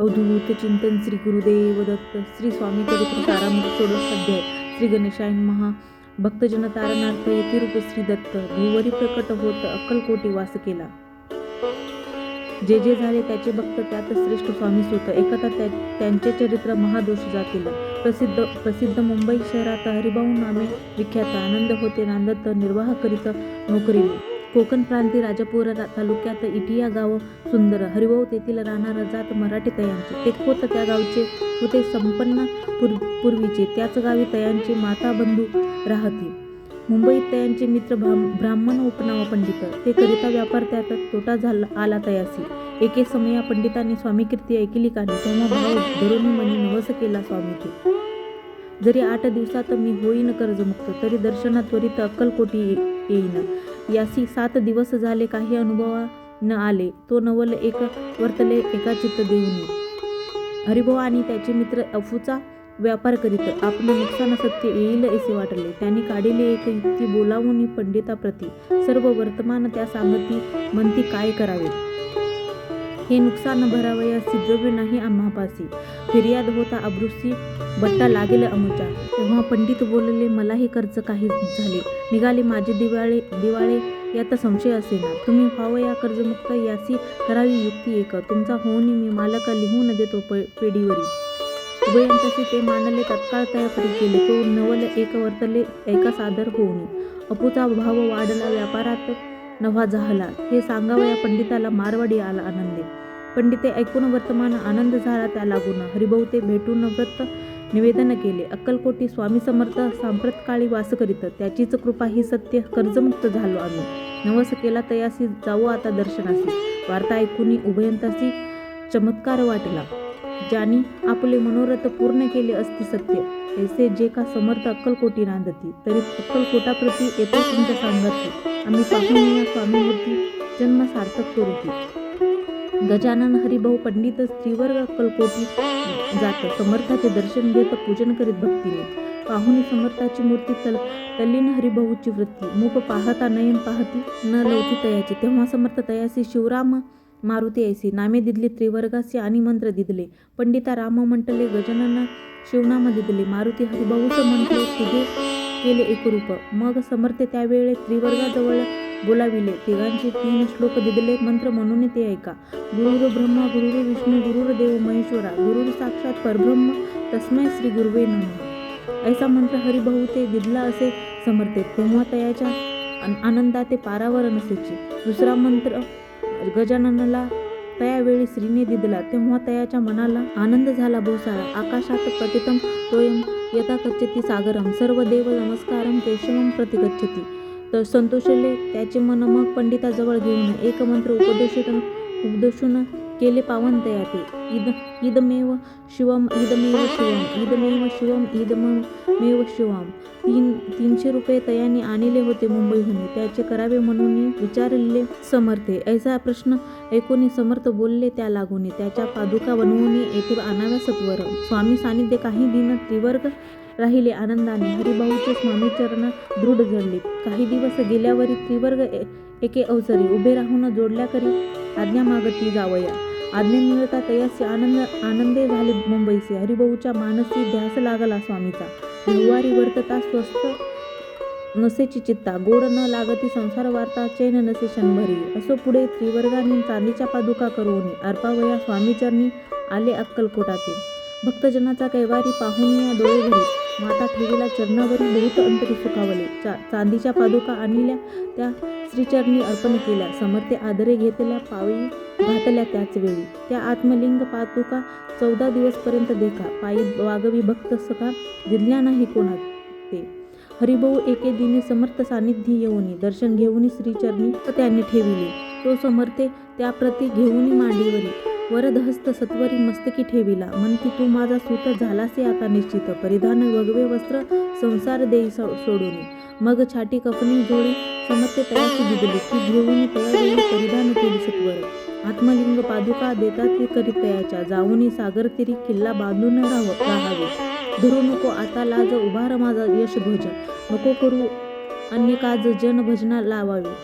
अवधूत चिंतन श्री गुरुदेव दत्त श्री स्वामी चरित्र सारामृत षोडश अध्याय श्री गणेशायन महा भक्तजन तारणार्थ येथे रूप श्री दत्त भूवरी प्रकट होत अक्कलकोटी वास केला. जे जे झाले त्याचे भक्त त्यात श्रेष्ठ स्वामी सुत एकदा त्या त्यांचे चरित्र महादोष जातील. प्रसिद्ध प्रसिद्ध मुंबई शहरात हरिभाऊ नामे विख्यात आनंद होते नांदत निर्वाह करीत नोकरीने. कोकण प्रांती राजापूर तालुक्यात इटिया गाव सुंदर हरिभाऊ तेथील राहणारा जात मराठी तयांचे. ते खोत त्या गावचे होते संपन्न पूर पूर्वीचे. त्याच गावी तयांचे माता बंधू राहते. मुंबईत तयांचे मित्र ब्राह्मण उपनाव पंडित. ते करिता व्यापार त्यात तोटा झाला आला तयासी. एके समया पंडितांनी स्वामी कीर्ती ऐकली काढली तेव्हा भाव धरून मनी नवस केला स्वामी जरी आठ दिवसात मी होईन कर्जमुक्त तरी दर्शनात त्वरित अक्कलकोटी येईन. यासी सात दिवस झाले काही अनुभवा न आले तो नवल एक वर्तले एका चित्त देऊन. हरिभाऊ आणि त्याचे मित्र अफूचा व्यापार करीत आपण नुकसान सत्य येईल असे वाटले. त्यांनी काढिले एक युक्ती बोलावून पंडिताप्रती सर्व वर्तमान त्या सांगती म्हणती काय करावे? हे नुकसान भरावयास सिद्धवे नाही आम्हापासी फिर्याद होता अब्रुसी बट्टा लागेल अमुचा तेव्हा पंडित बोलले मलाही कर्ज काही झाले. निघाले माझे दिवाळे दिवाळे यात संशय असेना. तुम्ही व्हावं या कर्जमुक्त यासी करावी युक्ती एक. तुमचा होऊनही मी मालक लिहून देतो प पेढीवरी. उभयंतसी ते मानले तत्काळ तयारी केले तो नवल एक वर्तले एका सादर होऊन. अपूचा भाव वाढला व्यापारात नवा झाला हे सांगावया पंडिताला मारवाडी आला आनंदे. पंडिते ऐकून वर्तमान आनंद झाला त्या लागून. हरिभाऊते भेटून व्रत निवेदन केले. अक्कलकोटी स्वामी समर्थ सांप्रतकाळी वास करीत. त्याचीच कृपा ही सत्य कर्जमुक्त झालो आम्ही. नवस केला तयासी जाऊ आता दर्शनासी. वार्ता ऐकून उभयंतासी चमत्कार वाटला. ज्यानी आपले मनोरथ पूर्ण केले असते सत्य. ऐसे जे का समर्थ अक्कलकोटी नांदती तरी अक्कलकोटाप्रती येतो तुमच्या सांगती आम्ही पाहून या स्वामीमूर्ती जन्म सार्थक करू गजानन हरिभाऊ पंडित स्त्रीवर्ग अक्कलकोटी जात समर्थाचे दर्शन घेत पूजन करीत भक्तीने. पाहुनी समर्थाची मूर्ती तल तल्लीन हरिभाऊची वृत्ती. मूक पाहता नयन पाहती न लवती तयाची. तेव्हा समर्थ तयासी शिवराम मारुती ऐसी. नामे दिदली त्रिवर्गासी आणि मंत्र दिदले. पंडिता राम म्हटले गजानन शिवनाम दिदले मारुती हरिभाऊच म्हटले तिघे केले एकरूप मग समर्थ त्यावेळे त्रिवर्गाजवळ बोलाविले. तिघांचे तीन श्लोक दिदले. मंत्र म्हणून ते ऐका. गुरुर ब्रह्मा गुरुर विष्णू गुरुर देव महेश्वरा. गुरुर साक्षात परब्रह्म. तस्मै श्री गुरुवे नम. ऐसा मंत्र हरिभाऊ ते दिदला असे समर्थे तेव्हा तयाच्या आनंदा ते पारावर नसेची दुसरा मंत्र गजाननाला त्यावेळी श्रीने दिदला. तेव्हा तयाच्या मनाला आनंद झाला. बहुसारा आकाशात पतितम तोयम यथा गच्छती सागरम. सर्व देव नमस्कारम केशवम प्रति गच्छती तर संतोषले त्याचे मन मग पंडिताजवळ घेऊन एक मंत्र उपदेशून उपदेशून केले पावन तया ते. इद इदमेव शिवम इदमेव शिवम इदमेव शिवम इदमेव शिवम. तीन तीनशे रुपये तयाने आणले होते मुंबईहून. त्याचे करावे म्हणून विचारले समर्थे. ऐसा प्रश्न ऐकून समर्थ बोलले त्या लागून. त्याच्या पादुका बनवून येथे आणाव्या सत्वर स्वामी सानिध्य काही दिन त्रिवर्ग राहिले आनंदाने. हरिभाऊचे स्वामी चरण दृढ जडले काही दिवस गेल्यावरी त्रिवर्ग ए- एके अवसरी उभे राहून जोडल्या करी आज्ञा मागती जावया. आज्ञा मिळता तयासी आनंद आनंदे झाले मुंबईचे. हरिभाऊच्या मानसी ध्यास लागला स्वामीचा. गुरुवारी वर्तता स्वस्थ नसेची चित्ता. गोड न लागती संसार वार्ता चैन नसे शंभरी असो पुढे त्रिवर्गाने चांदीच्या पादुका करून अर्पावया स्वामीचरणी आले अक्कलकोटातील. भक्तजनाचा कैवारी पाहून या डोळे घरी माता ठेवीला चरणावरी बहुत अंतरी सुखावले. चा चांदीच्या पादुका आणल्या त्या श्रीचरणी अर्पण केल्या. समर्थे आदरे घेतल्या पावी घातल्या त्याच वेळी. त्या आत्मलिंग पादुका चौदा दिवसपर्यंत देखा. पायी वागवी भक्त सखा दिल्या नाही कोणा ते. हरिभाऊ एके दिने समर्थ सानिध्य येऊनी दर्शन घेऊनी श्रीचरणी त्यांनी ठेविले. तो समर्थे त्याप्रती घेऊनी मांडीवरी. वरदहस्त सत्वरी मस्तकी ठेविला. म्हणती तू माझा सूत झालासे आता निश्चित. परिधान वगवे वस्त्र संसार देई सोडून. मग छाटी कपनी जोडी समर्थे तयाची दिदली ती घेऊन तयारी परिधान केली सत्वर. आत्मलिंग पादुका देतात ती करीत तयाच्या. जाऊनी सागर तिरी किल्ला बांधून राहावं राहावे. धरू नको आता लाज उभार माझा यशध्वज नको करू अन्य काज जन भजना लावावे.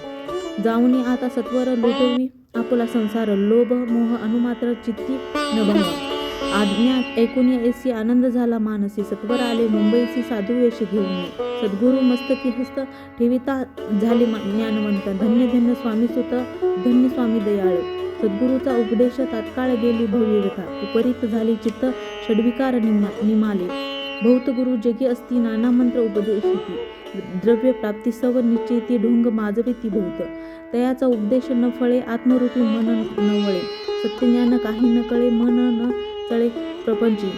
जाऊनी आता सत्वर लुटवी आपला संसार लोभ मोह अनुमात्र चित्ती न भावा आज्ञा ऐकून ऐसी आनंद झाला मानसी. सत्वर आले मुंबईची साधू वेश घेऊन सद्गुरु मस्तकी हस्त ठेविता झाले ज्ञानवंत. धन्य धन्य स्वामी सुत धन्य स्वामी दयाळ. सद्गुरूचा उपदेश तात्काळ गेली भव्यता उपरीत झाली चित्त षडविकार निमा निमाले. भौत गुरु जगी असती नाना मंत्र उपदेशिती. द्रव्य प्राप्ती सव निश्चयती ढोंग माजविती भौत. तयाचा उपदेश न फळे आत्मरूपी मन न वळे. सत्यज्ञान काही न कळे मन न चळे प्रपंची.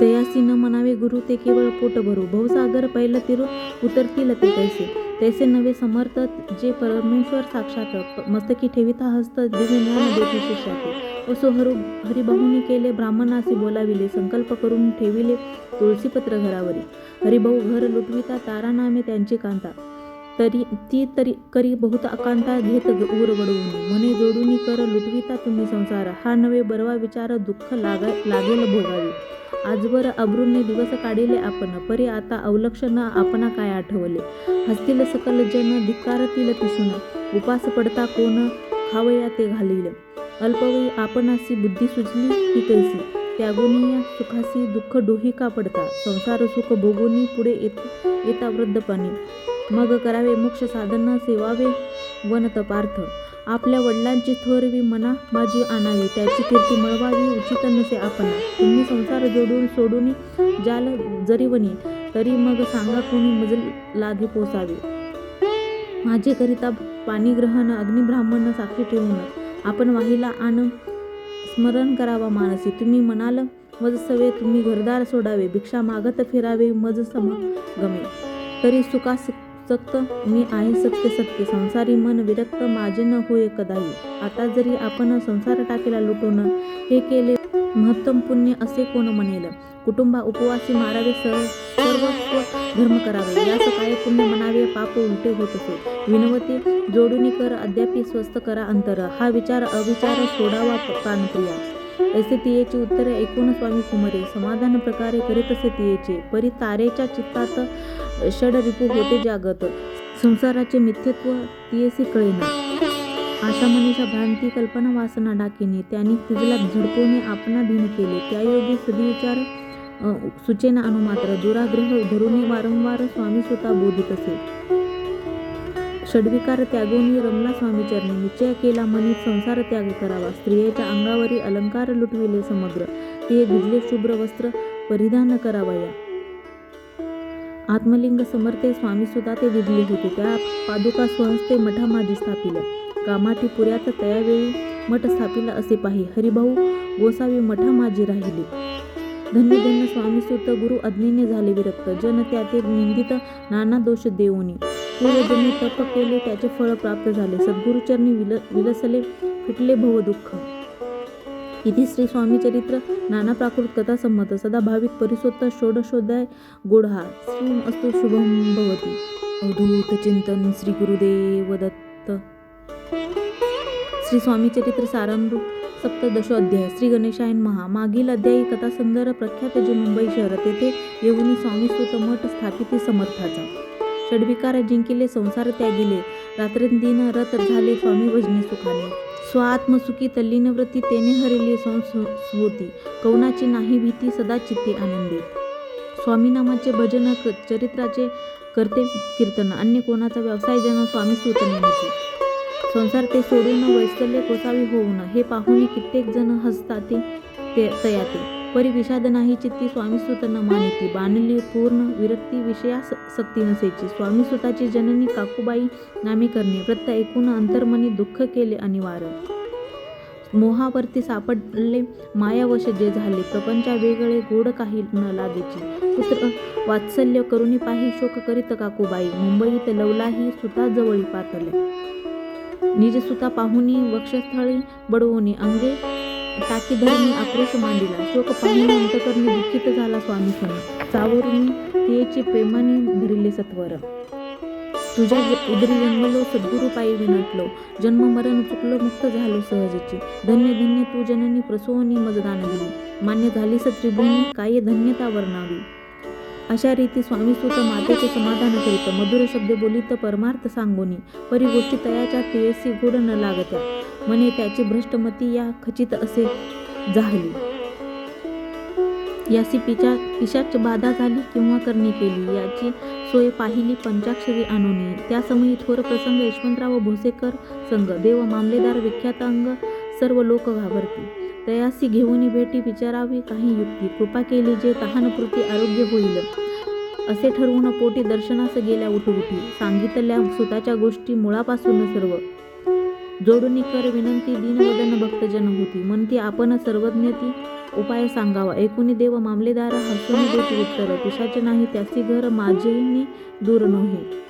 तयासी न म्हणावे गुरु ते केवळ पोट भरू. भवसागर पहिलं तिरू उतरतील ते तैसे. तैसे नवे समर्थ जे परमेश्वर साक्षात. मस्तकी ठेविता हस्त दिव्य ज्ञान देती असो हरु हरिभाऊनी केले ब्राह्मणासी बोलाविले संकल्प करून ठेविले तुळशीपत्र घरावरी. हरिभाऊ घर लुटविता तारा नामे त्यांची कांता. तरी ती तरी करी बहुत अकांता घेत ग- उर वडवून. म्हणे जोडून कर लुटविता तुम्ही संसार. हा नवे बरवा विचार दुःख लागा लागेल भोगावी. आजवर अब्रूने दिवस काढिले आपण परी आता अवलक्षण आपणा काय आठवले? हसतील सकल जन धिकारतील पिसून. उपास पडता कोण खावया ते घालील. अल्पवयी आपणासी बुद्धी सुचली ती कैसी त्यागुनी सुखासी दुःख डोही का पडता. संसार सुख भोगुनी पुढे येत येता वृद्धपणी मग करावे मोक्ष साधन सेवावे वनतपार्थ आपल्या वडिलांची थोरवी मना माझी आणावी त्याची कीर्ती मळवावी उचित नसे आपण. तुम्ही संसार जोडून सोडून जाल जरीवनी तरी मग सांगा कोणी मजल लागे पोसावे. माझे करिता पाणीग्रहण अग्निब्राह्मण साक्षी ठेवून. आपण वाहिला आण स्मरण करावा मानसी. तुम्ही म्हणाल मज सवे तुम्ही घरदार सोडावे भिक्षा मागत फिरावे मज समगमे. तरी सुखास सक्त मी आहे सत्य सत्य. संसारी मन विरक्त माझे न होय कदाही आता जरी आपण संसार टाकेला लुटून हे केले महत्तम पुण्य असे कोण म्हणेल? कुटुंबा उपवासी मारावे सर्व सर्वस्व धर्म करावे. यास काय पुण्य म्हणावे पाप उलटे होत असे. विनवती जोडून कर अद्यापि स्वस्थ करा अंतर. हा विचार अविचार सोडावा प्राणप्रिया. ऐसे तियेचे उत्तर ऐकून स्वामी कुमरे समाधान प्रकारे करीत असे तियेचे. परी तारेच्या चित्तात षड रिपू होते जागत. संसाराचे मिथ्यत्व तियेसी कळेना. आशा मनीषा भ्रांती कल्पना वासना डाकिनी. त्यांनी तिजला झडपोने आपणा दिन केले. त्यायोगी सदिविचार अ, सुचेना अनुमात्र. दुराग्रह धरूने वारंवार स्वामी स्वतः बोधित असे. षडविकार त्यागोनी रमला स्वामीचरणी. निश्चय केला मनी संसार त्याग करावा. स्त्रियेच्या अंगावरी अलंकार लुटविले समग्र. ते भिजले शुभ्र वस्त्र परिधान करावया. आत्मलिंग समर्थे स्वामी सुद्धा ते दिले होते. त्या पादुका स्वहस्ते मठा माझी स्थापिल्या. कामाठी पुऱ्यात तयावेळी मठ स्थापिला असे पाहि. हरिभाऊ गोसावी मठा माझी राहिली. धन्य धन्य स्वामी सुत गुरु अज्ञेने झाले विरक्त. जन त्या ते निंदित नाना दोष देऊनी. पूर्वजन्मी तप केले त्याचे फळ प्राप्त झाले. सद्गुरुचरणी विल विलसले फिटले भव दुःख. इति श्री स्वामी चरित्र नाना प्राकृत कथा संमत. सदा भाविक परिसोत्ता षोडशोदय गोढा श्री अस्तु शुभम भवती. अवधूत चिंतन श्री गुरुदेव दत्त. श्री स्वामी चरित्र सारामृत सप्तदशोध्याय श्री गणेशायन महा. मागील अध्यायी कथा सुंदर प्रख्यात जे मुंबई शहरात येथे येऊनी स्वामी सुतमठ स्थापित स्थापिती समर्थाचा. षडविकार जिंकिले संसार त्यागिले. रात्रंदिन रत झाले स्वामी भजनी सुखाने. स्वात्मसुखी तल्लीन व्रती तेने हरिली संस्मृती कौनाची नाही भीती सदा चित्ते आनंदी. स्वामी नामाचे भजन चरित्राचे करते कीर्तन. अन्य कोणाचा व्यवसाय जन स्वामी सूत नेमती संसार ते सोडून वैस्तल्य कोसावी होऊन हे पाहून कित्येक जण हसतात ते तयाते. परी विषाद नाही चित्ती स्वामी सुतांना मानिती. बाणली पूर्ण विरक्ती विषया सक्ती नसेची. स्वामी सुताची जननी काकूबाई नामे करणे. व्रत ऐकून अंतर्मनी दुःख केले अनिवार्य. मोहावरती सापडले मायावश जे झाले. प्रपंचा वेगळे गोड काही न लागेची पुत्र वात्सल्य करुणी पाही शोक करीत काकूबाई. मुंबईत लवलाही सुता जवळी पातले. निज सुता पाहुनी वक्षस्थळी बडवून अंगे टाकी धरणी आक्रोश मांडिला. शोक पाहून अंतकरणी दुःखित झाला स्वामी सण चावरून तियेची प्रेमाने धरिले सत्वर. तुझ्या उदरी जन्मलो सद्गुरु पायी विनटलो. जन्म मरण चुकलो मुक्त झालो सहजची. धन्य धन्य तू जननी प्रसोनी मजदान दिली. मान्य झाली त्रिभुनी काय धन्यता वर्णावी? अशा रीती स्वामी सुत मातेचे समाधान करीत मधुर शब्द बोलित परमार्थ सांगोनी. परी गोष्टी तयाच्या तेयसी गोड न लागत्या. म्हणे त्याची भ्रष्टमती या खचित असे झाली. यासी पिचा पिशाच बाधा झाली किंवा करणी केली याची सोय पाहिली पंचाक्षरी आणून त्या समयी थोर प्रसंग यशवंतराव भोसेकर संघ देव मामलेदार विख्यात अंग सर्व लोक घाबरती. तयासी घेऊन भेटी विचारावी काही युक्ती. कृपा केली जे तहानपुरती आरोग्य होईल असे ठरवून पोटी दर्शनास गेल्या उठुउठी सांगितल्या सुताच्या गोष्टी मुळापासून सर्व जोडून कर विनंती दीनवदन भक्तजन होती. म्हणती आपण सर्वज्ञ ती. उपाय सांगावा. एकूणी देव मामलेदार हसून देत उत्तर. पिशाचे नाही त्याची घर माझेही दूर नव्हे.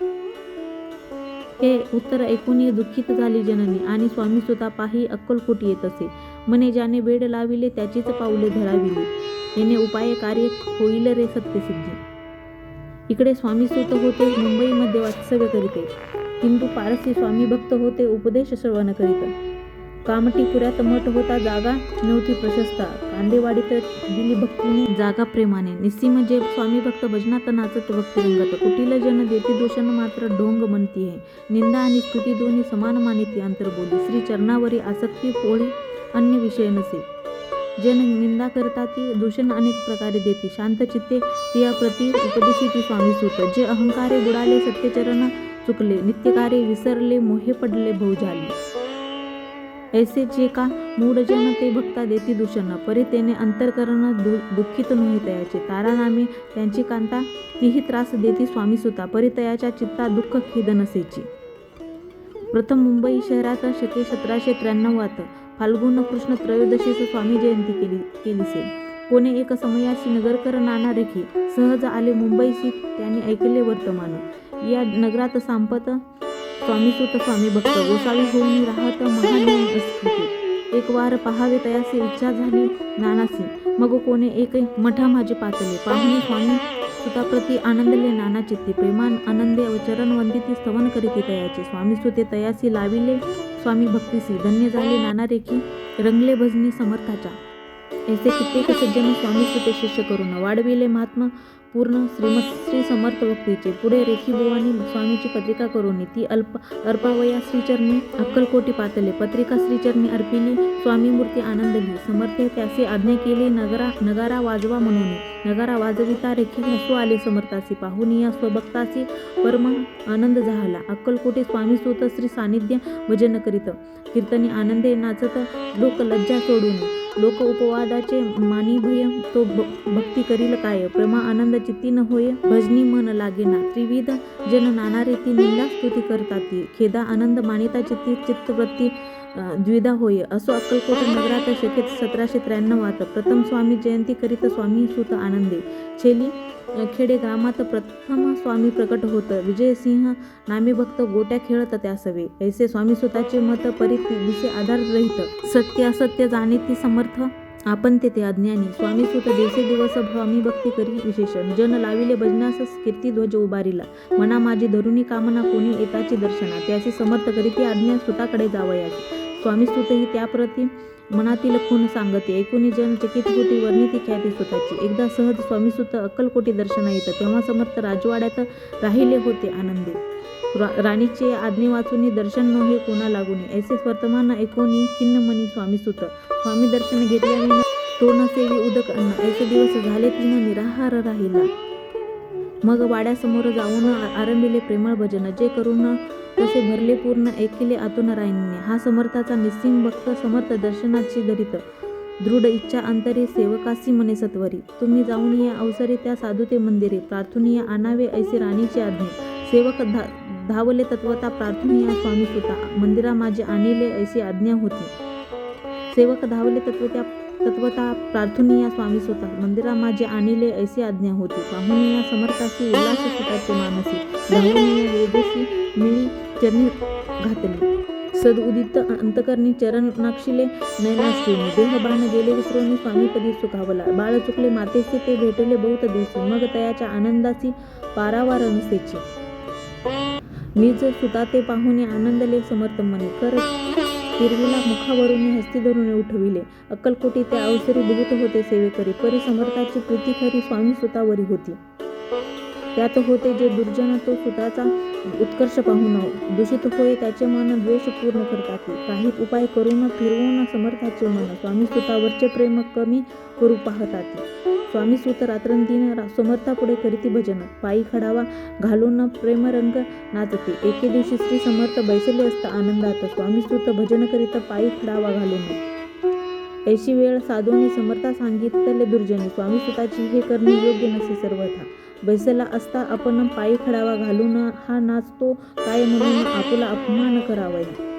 हे उत्तर ऐकून दुःखित झाली जननी. आणि स्वामी स्वतः पाही अक्कलकोट येत असे. म्हणे ज्याने वेड लाविले त्याचीच पाऊले धराविले. येणे उपाय कार्य होईल रे सत्यसिद्धी. इकडे स्वामी स्वतः होते मुंबईमध्ये वास्तव्य करीते हिंदू पारसी स्वामी भक्त होते उपदेश श्रवण करीत. कामटीपुऱ्यात मठ होता जागा नव्हती प्रशस्ता. कांदेवाडीत दिली भक्तीने जागा प्रेमाने. निस्सीम जे स्वामी भक्त भजनात नाचत भक्ती रंगत. कुटील जन देती दोषण मात्र ढोंग म्हणती आहे. निंदा आणि स्तुती दोन्ही समान मानिती अंतर्बोली. श्री चरणावरी आसक्ती पोळी अन्य विषय नसे. जन निंदा करता ती दूषण अनेक प्रकारे देती. शांत चित्ते तिया प्रती उपदेशी ती स्वामी सुत. जे अहंकारे बुडाले सत्यचरण चुकले नित्यकारे विसरले मोहे पडले भाऊ झाले. ऐसे जे का मूढजन ते भक्ता देती दूषण. परी तेने अंतरकरण दु दुःखित नव्हे तयाचे. तारानामे त्यांची कांता तीही त्रास देती स्वामी सुता. परी तयाच्या चित्ता दुःख खिद नसेची प्रथम मुंबई शहरात शके सतराशे त्र्याण्णवात फाल्गुन कृष्ण त्रयोदशीस स्वामी जयंती केली केलीसे कोणे एक समयाशी नगरकर नाना रेखी सहज आले मुंबईशी त्यांनी ऐकले वर्तमान. या नगरात सांपत स्वामीसुत स्वामी भक्त गोसावी होऊन राहत महान अस्थिती एक वार पहावे तयासी इच्छा झाली नानासी. मग कोणी एक मठा माझे पातले पाहुणे स्वामी सुताप्रती आनंदले नाना चित्ती प्रेमान आनंदे चरण वंदिती स्तवन करीती तयाचे. स्वामी सुते तयासी लाविले स्वामी भक्तीसी. धन्य झाले नाना रेखी रंगले भजनी समर्थाच्या. ऐसे कित्येक सज्जन स्वामी सुते शिष्य करून वाढविले महात्मा पूर्ण श्रीमत श्री समर्थ भक्तीचे. पुढे रेखी स्वामीची पत्रिका करून ती अल्प अर्पावया श्रीचरणी अक्कलकोटी पातले पत्रिका श्रीचरणी अर्पिली स्वामी मूर्ती आनंदली समर्थ त्याचे आज्ञा केली नगरा नगारा वाजवा म्हणून. नगारा वाजविता रेखी हसू आले समर्थासी. पाहून या स्वभक्तासी. परम आनंद झाला. अक्कलकोटे स्वामी सुत श्री सानिध्य भजन करीत. कीर्तनी आनंदे नाचत लोक लज्जा सोडून. लोक उपवादाचे मानी भय तो भक्ती करील काय? प्रेमा आनंद चित्ती न होय भजनी मन लागेना. त्रिविध जन नाना रीती निंदा स्तुती करतात खेदा आनंद मानिता चित्ती चित्तवृत्ती द्विधा होय असो अक्कलकोट नगरात शकेत सतराशे त्र्याण्णवात प्रथम स्वामी जयंती करीत स्वामी सुत आनंदे. छेली खेडे ग्रामात प्रथम स्वामी प्रकट होत. विजयसिंह नामे भक्त गोट्या खेळत त्यासवे. ऐसे स्वामी सुताचे मत परी दिसे आधार रहित. सत्य असत्य जाणे ती समर्थ आपण तेथे अज्ञानी. स्वामी सुत दिवसे दिवस स्वामी भक्ती करी विशेषण जन लाविले भजनास कीर्ती ध्वज उभारिला. मना माझी धरुणी कामना कोणी येताची दर्शना. त्याची समर्थ करीती आज्ञा सुताकडे जावयाची. स्वामी सुतही त्याप्रती मनातील खून सांगते. एकूणी जन चकित होती वर्णिती ख्याती स्वतःची. एकदा सहज स्वामी सुत अक्कलकोटी दर्शना येतं. तेव्हा समर्थ राजवाड्यात राहिले होते आनंदी. रा- राणीचे आज्ञे वाचून दर्शन नव्हे कोणा लागून ऐसे वर्तमान ऐकोनी खिन्न मनी स्वामी सुत स्वामी दर्शन घेतल्याने तो न सेवी उदक अन्न. ऐसे दिवस झाले तिनं निराहार राहिला. मग वाड्यासमोर जाऊन आरंभिले प्रेमळ भजन. जे करून तसे भरले पूर्ण ऐकिले आतून रायने हा समर्थाचा निस्सिम भक्त समर्थ दर्शनाची दरित दृढ इच्छा अंतरे सेवकासी मने सत्वरी. तुम्ही जाऊन या अवसरे त्या साधुते मंदिरे. प्रार्थनीय आणावे ऐसे राणीची आज्ञे. सेवक धा धावले तत्वता प्रार्थनीय स्वामी सुता मंदिरा माझे आणिले ऐसी आज्ञा होती. सेवक धावले तत्वत्या तत्वता प्रार्थनीया स्वामी स्वतः. मंदिरा माझे आणिले ऐसी आज्ञा होती. पाहुनिया समर्थाची उल्हास सुताचे मानसी. धावनीय वेदेशी मिळी चरणी घातली. सदउदित अंतकरणी चरण नाक्षिले नयनाश्रीने देह बाण गेले विसरून स्वामीपदी सुखावला. बाळ चुकले मातेचे ते भेटले बहुत दिवशी. मग तयाच्या आनंदाची पारावार नसेची निज सुता ते पाहुणे आनंदले समर्थ मने कर हिरवीला मुखावरून हस्ती धरून उठविले. अक्कलकोटी ते अवसरी बहुत होते सेवेकरी. परी समर्थाची प्रीती खरी स्वामी सुतावरी होती. त्यात होते जे दुर्जन तो स्वतःचा उत्कर्ष पाहून दूषित होय त्याचे मन द्वेष पूर्ण करतात. काही उपाय करून फिरवून समर्थाचे मन. स्वामी सुतावरचे प्रेम कमी करू पाहतात. स्वामी सुत रात्रंदिन समर्थापुढे करीती भजन. पायी खडावा घालून प्रेमरंग नाचते. एके दिवशी श्री समर्थ बैसले असता आनंदात. स्वामी सुत भजन करीत पायी खडावा घालून. ऐशी वेळ साधूनी समर्था सांगितले दुर्जनी. स्वामी सुताची हे करणे योग्य नसे सर्वथा. बैसला असता आपण पायी खडावा घालून हा नाचतो काय म्हणून आपला अपमान करावया.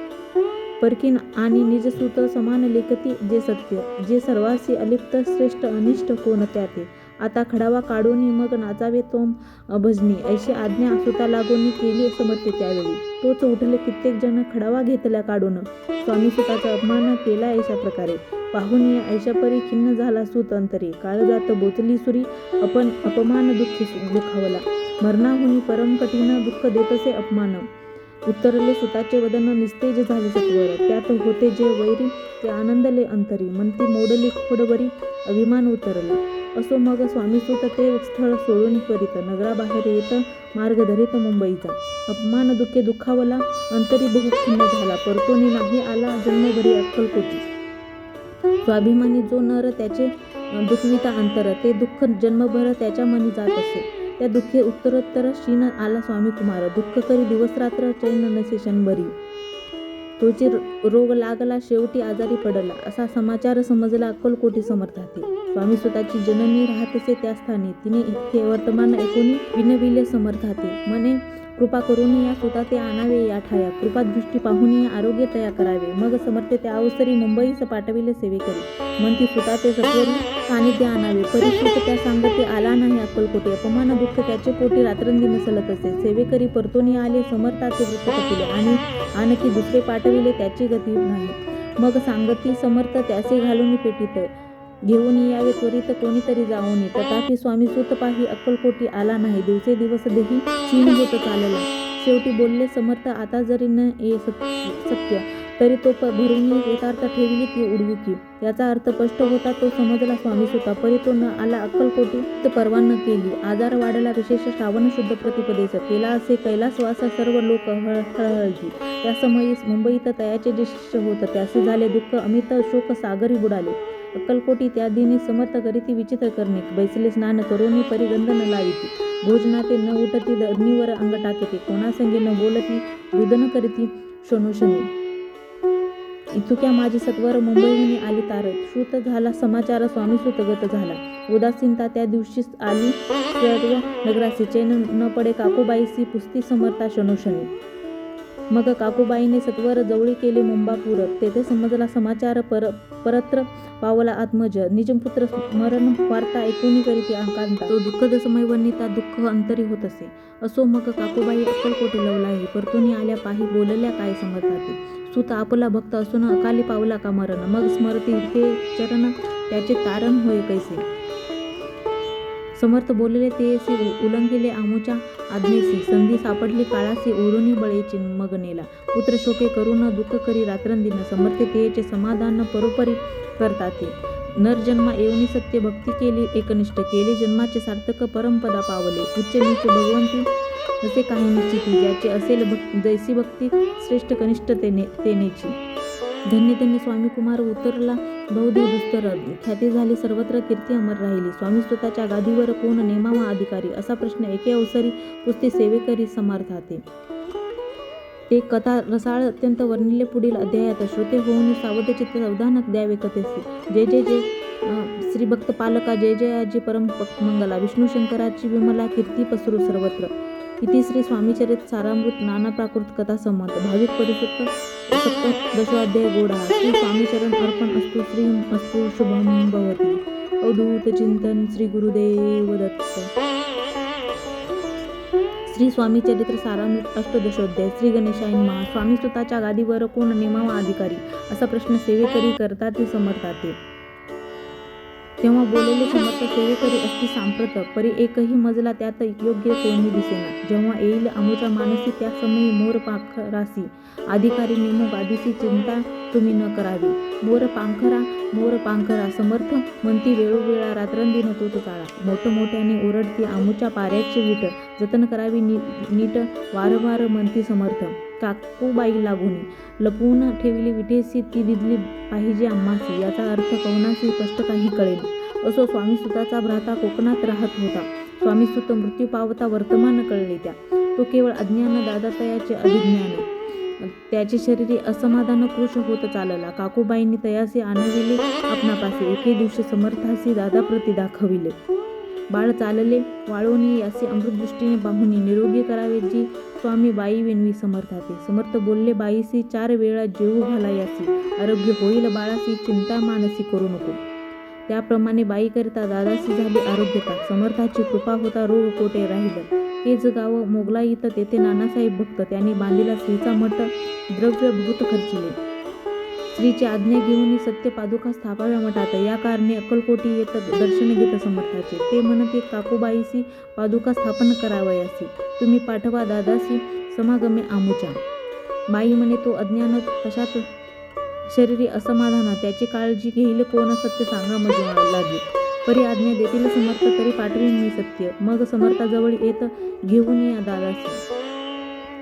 परकीन आणि निजसूत समान लेखती जे सत्य जे सर्वासी अलिप्त श्रेष्ठ अनिष्ट कोण त्याते? आता खडावा काढून मग नाचावे तो भजनी ऐशी आज्ञा सुता लागून केली समजते त्यावेळी. तोच उठले कित्येक जण खडावा घेतला काढून. स्वामी सुताचा अपमान केला अशा प्रकारे. पाहून ऐशा ऐशापरी खिन्न झाला सुत अंतरी काळजात बोचली सुरी आपण अपमान दुःखी दुखावला. मरणाहुनी परम कठीण दुःख देतसे अपमान. उत्तरले सुताचे वदन निस्तेज झाले सत्वर. त्यात होते जे वैरी ते आनंदले अंतरी. म्हणती मोडली खोडवरी अभिमान उतरला. असो मग स्वामी सुत ते स्थळ सोडून करीत नगराबाहेर येत मार्ग धरीत मुंबईचा. अपमान दुःखे दुखावला अंतरी बहु झाला. परतोनी नाही आला जन्मभरी अक्कलकोटी. स्वाभिमानी जो नर त्याचे दुखविता अंतर ते दुःख जन्मभर त्याच्या मनी जात असे. त्या दुःखे उत्तरोत्तर क्षीण आला स्वामी कुमार. दुःख करी दिवसरात्र चैन नसे क्षणभरी. तोची रोग लागला शेवटी आजारी पडला. असा समाचार समजला अक्कलकोटी समर्थाते. स्वामी स्वतःची जननी राहतसे त्या स्थानी. तिने हे वर्तमान ऐकून विनविले समर्थाते. मने कृपा करून या स्वतः ते आणावे या ठाया. कृपा दृष्टी पाहून या आरोग्य तया करावे. मग समर्थ त्या अवसरी मुंबईस पाठविले सेवेकरी. म्हणती स्वतः ते सत्वरी सानिध्य आणावे. परिस्थिती त्या सांगते आला नाही अक्कलकोटे. अपमान दुःख त्याचे पोटी रात्रंदिन सलत असे. सेवेकरी परतोनी आले समर्थाचे वृत्त कपिले आणि आणखी दुसरे पाठविले त्याची गती नाही. मग सांगती समर्थ त्याचे घालून पेटीत घेऊन यावे त्वरित कोणीतरी जाऊन तथापि स्वामी सुत पाही अक्कलकोटी आला नाही. दिवसे दिवस देही क्षीण होत चालला. शेवटी बोलले समर्थ आता जरी न ये सत- सत्य तरी तो भरून यथार्थ ठेवली ती उडवुकी. याचा अर्थ स्पष्ट होता तो समजला स्वामी सुता. परी तो न आला अक्कलकोटी तर परवा न केली. आजार वाढला विशेष श्रावण शुद्ध प्रतिपदेच केला असे कैलासवासा सर्व लोक हळ हळहळली. त्या समयी मुंबईत तयाचे जे शिष्य होत त्याचे झाले दुःख अमित शोक सागरी बुडाले. अक्कलकोटी त्या दिनी समर्थ करीती विचित्र करणे. बैसले स्नान करोनी परिगंध न लाविती. भोजनाते न उठती अग्नीवर अंग टाकते. कोणासंगे न बोलती रुदन करीती शोनुशनी इतुक्या माझी सत्वर मुंबईहून आली तारत श्रुत झाला समाचार स्वामी सुतगत झाला. उदासीनता त्या दिवशीच आली. सर्व नगरासी चैन न पडे काकूबाईसी पुस्ती समर्था शनोशनी मग काकूबाईने सत्वर जवळी केली मुंबापूर. तेथे समजला समाचार पर परत्र पावला आत्मज. निजपुत्र मरण वार्ता ऐकून करीत अंकांता. तो दुःखद समय वनिता दुःख अंतरी होत असे. असो मग काकूबाई अक्कलकोटी लवलाही. परतुनी आल्या पाही बोलल्या काय समजताते सुत आपला भक्त असून अकाली पावला का मरण? मग स्मरती ते चरण त्याचे तारण होय कैसे? समर्थ बोलले तेसी उलंगिले आमुच्या आज्ञेसी संधी सापडली काळासी ओढूनी बळेची मग नेला पुत्र शोके करून दुःख करी रात्रंदिन. समर्थ तेचे समाधान परोपरी करतात. नर जन्मा येऊनी सत्य भक्ती केली एकनिष्ठ केले. जन्माचे सार्थक परंपदा पावले. उच्च नीच भगवंती असे काही निश्चिती ज्याचे असेल भक् जैसी भक्ती श्रेष्ठ कनिष्ठ तेने तेनेची. धन्य धन्य स्वामी कुमार उतरला. बहुदेवस्तर ख्याती झाली सर्वत्र कीर्ती अमर राहिली. स्वामी स्वतःच्या गादीवर कोण नेमावा अधिकारी? असा प्रश्न एके अवसरी पुस्ती सेवेकरी समार्थाते. ते कथा रसाळ अत्यंत वर्णिले पुढील अध्यायात श्रोते होऊन सावध चित्त द्यावे कथेसी. जय जय जे श्री भक्त पालका जय जयाजी परम मंगला. विष्णू शंकराची विमला कीर्ती पसरू सर्वत्र. इति श्री स्वामीचरित सारामृत नाना प्राकृत कथा संमत भाविक परिसुक्त सप्त दशोध्याय गोडा श्री स्वामीचरण अर्पण अस्तु श्री अस्तु शुभम भवती अवधूत चिंतन श्री गुरुदेव दत्त. श्री स्वामी चरित्र सारामृत अष्टदशोध्याय श्री गणेशाय महा स्वामी स्वतःच्या गादीवर कोण नेमावा अधिकारी? असा प्रश्न सेवेकरी करतात ते समर्थाते. तेव्हा बोललेले समर्थ सेवेकरी असती सांप्रत परी एकही मजला त्यात योग्य कोणी दिसेना. जेव्हा येईल अमुच्या मानसी त्या समयी मोर पाखरासी. अधिकारी नेमूक आधीची चिंता तुम्ही न करावी. मोर पांखरा मोर पांखरा समर्थ म्हणती वेळोवेळा रात्रंदिन तो चाळा. मोठमोठ्याने ओरडती आमुच्या पाऱ्याची विट. जतन करावी नी नीट वारंवार म्हणती समर्थ. काकूबाई लागुनी. लपवून ठेवली विठेसी ती दिदली पाहिजे आम्हासी याचा अर्थ कवनासी स्पष्ट काही कळेल. असो स्वामी सुताचा भ्राता कोकणात राहत होता. स्वामी सुत मृत्यू पावता वर्तमान कळले त्या. तो केवळ अज्ञान दादातयाचे अभिज्ञान त्याचे शरीर असमाधान कृश होत चालला. काकूबाईंनी तयासी आणविले आपणापासी एके दिवशी समर्थासी दादाप्रती दाखविले. बाळ चालले. वाळवणे असे अमृतदृष्टीने पाहुणे निरोगी करावे जी स्वामी बाई विनवी समर्थाते समर्थ बोलले बाईसी चार वेळा जेऊ घाला यासी आरोग्य होईल बाळासी चिंता मानसी करू नको. त्याप्रमाणे बाईकरिता दादाशी दादासी झाली आरोग्यता. समर्थाची कृपा होता रोग कोटे राहिलं? हेच गाव मोगला इथं तेथे नानासाहेब भक्त. त्यांनी बांधिला श्रीचा मठ द्रव्य भूत खर्चिले. स्त्रीची आज्ञा घेऊन सत्य पादुका स्थापाव्या मठात या कारणे अक्कलकोटी येत दर्शन घेत समर्थाचे. ते म्हणते काकूबाईसी पादुका स्थापन करावयासी. तुम्ही पाठवा दादासी समागमे आमुच्या. बाई म्हणे तो अज्ञान तशात शरीरी असमाधान त्याची काळजी घेईल कोण? सत्य सांगा म्हणजे मग लागे. परी आज्ञा देतील समर्थ तरी पाठवीन मी सत्य. मग समर्थाजवळ येत घेऊन या दादासी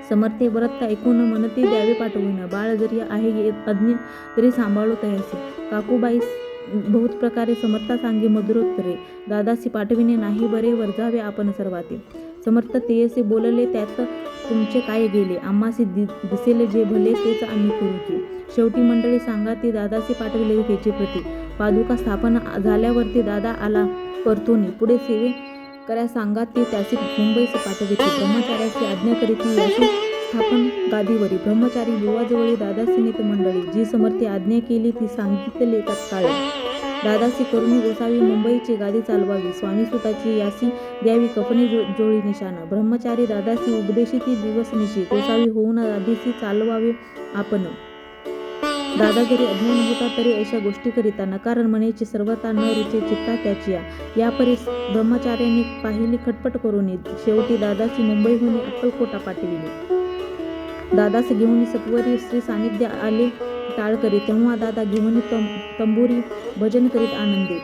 समर्थे व्रत ऐकून मनते द्यावे पाठवून. बाळ जरी आहे अज्ञ तरी सांभाळू तयासी काकूबाई बहुत प्रकारे समर्था सांगे मधुरोत्तरे. दादासी पाठविणे नाही बरे वर्जावे आपण सर्वाते समर्थ तेयसे बोलले त्यात तुमचे काय गेले? आम्हासी दि दिसेले जे भले तेच आम्ही करू की. शेवटी मंडळी सांगा ते दादासी पाठविले त्याचे प्रती. पादुका स्थापन झाल्यावरती दादा आला परतोनी. पुढे सेवे करा सांगा ते त्यासी मुंबईस पाठविते ब्रह्मचार्याची आज्ञा करीती याची स्थापन गादीवरी. ब्रह्मचारी बुवाजवळी दादासी नेत मंडळी जी समर्थी आज्ञा केली ती सांगितले तत्काळ दादासी करुणी गोसावी मुंबईची गादी चालवावी स्वामी सुताची यासी द्यावी कपणे जो जोळी निशाण. ब्रह्मचारी दादासी उपदेशी ती दिवस निशी गोसावी होऊन दादीसी चालवावे आपण. दादा जरी अज्ञान होता तरी अशा गोष्टी करीता नकारण म्हणेची सर्वता न रुचे चित्ता त्याची या. परीस ब्रह्मचार्यांनी पाहिली खटपट करून शेवटी दादासी मुंबईहून अक्कलकोटा पाठविली. दादास घेऊन सत्वरी श्री सानिध्य आले टाळ करी तेव्हा दादा घेऊन तं तंबुरी भजन करीत आनंदे.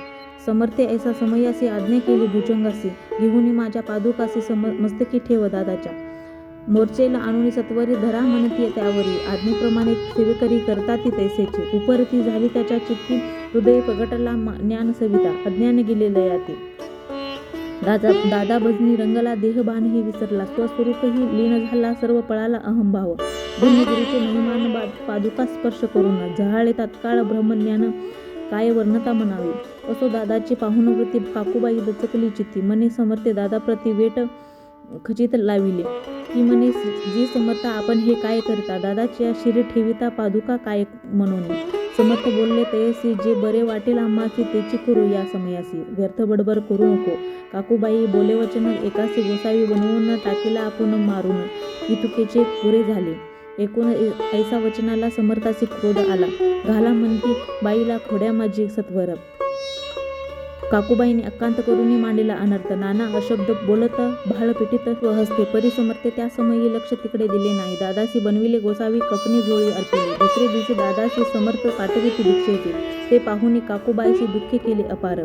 समर्थे ऐसा समयासी आज्ञा केली भुजंगासी. घेऊन माझ्या पादुकासी सम मस्तकी ठेव दादाच्या. मोर्चेला आणून सत्वरी धरा म्हणती त्यावरी आज्ञेप्रमाणे सेवेकरी करता ती तैसेची उपरती झाली त्याच्या चित्ती हृदय प्रगटला ज्ञान सविता. अज्ञान गेले लयाते दादा दादा भजनी रंगला देहबानही विसरला. स्वस्वरूपही लीन झाला. सर्व पळाला अहंभाव धन्यगिरीचे महिमान पादुका स्पर्श करून झहाळे तात्काळ ब्रह्मज्ञान काय वर्णता म्हणावी? असो दादाची पाहुणवृत्ती काकूबाई दचकली चित्ती मने समर्थे दादाप्रती वेट खचित लाविले. की म्हणे जी समर्थ आपण हे काय करता? दादाची शिरी ठेविता पादुका काय म्हणून? समर्थ बोलले तयसी जे बरे वाटेल आम्हासी तेची करू या समयासी. व्यर्थ बडबड करू नको. काकूबाई बोले वचन एकासी गोसावी बनवून टाकीला आपण मारून. इतुकेचे पुरे झाले. एकूण ऐसा वचनाला समर्थासी क्रोध आला. घाला म्हणती बाईला खोड्या माझी सत्वर काकूबाईने अक्कांत करूनही मांडलेला अनर्थ. नाना अशब्द बोलत भाळ पिटीत व हसते परिसमर्थ त्या समयी लक्ष तिकडे दिले नाही. दादाशी बनविले गोसावी कपनी झोळी अर्पिली. दुसरे दिवशी दादाशी समर्थ पाठविती भिक्षेचे ते पाहुणे काकूबाईशी दुःख केले अपार.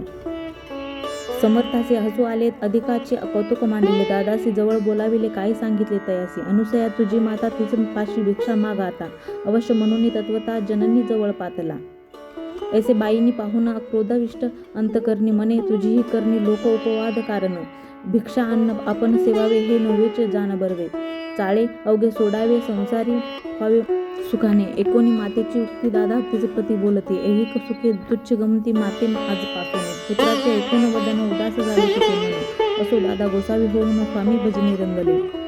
समर्थाचे हसू आले अधिकाचे कौतुक मांडले. दादासी जवळ बोलाविले काय सांगितले तयासी अनुसया तुझी माता तिचे पाशी भिक्षा मागा आता. अवश्य म्हणून तत्वता जननी जवळ पातला. ऐसे बाईनी पाहुणा क्रोधाविष्ट अंतकरणी मने तुझीही करणी लोक उपवाद कारण. भिक्षा अन्न आपण सेवावे हे नव्हेच जाण बरवे चाळे अवघे सोडावे संसारी व्हावे सुखाने. एकोणी मातेची उक्ती दादा तिचे पती बोलते. ऐहिक सुखे तुच्छ गमती माते आजपासून पुत्राचे ऐकून वदन उदास झाले असो दादा गोसावी होऊन स्वामी भजनी रंगले.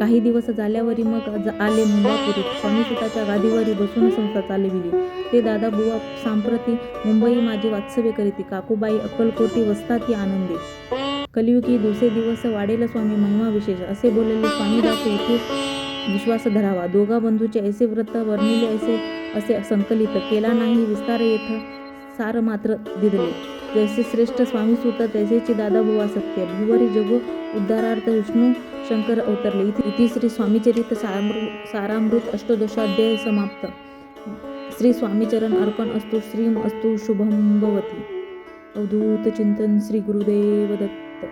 काही दिवस झाल्यावरी मग आले मुंबापुरी स्वामी सुताच्या गादीवरी बसून संस्था चालविली. ते दादा बुवा सांप्रती मुंबई माझी वात्सव्य करीती. काकूबाई अक्कलकोटी वसता ती आनंदी. कलियुगी दिवसे दिवस वाढेल स्वामी महिमा विशेष. असे बोललेले स्वामी दास इथे विश्वास धरावा. दोघा बंधूचे ऐसे व्रत वर्णिले ऐसे असे संकलित. केला नाही विस्तार येथ सार मात्र दिदले. जैसे श्रेष्ठ स्वामी सुत तैसेचे दादा बुवा सत्य। भुवरी जग उद्धारार्थ विष्णू शंकर अवतरले। इति श्री स्वामीचरित सारामृत सारामृत अष्टदशाध्याय समाप्त। श्री स्वामीचरण अर्पण अस्तु श्रीम अस्तु शुभम भवती। अवधूत चिंतन श्री गुरुदेव दत्त।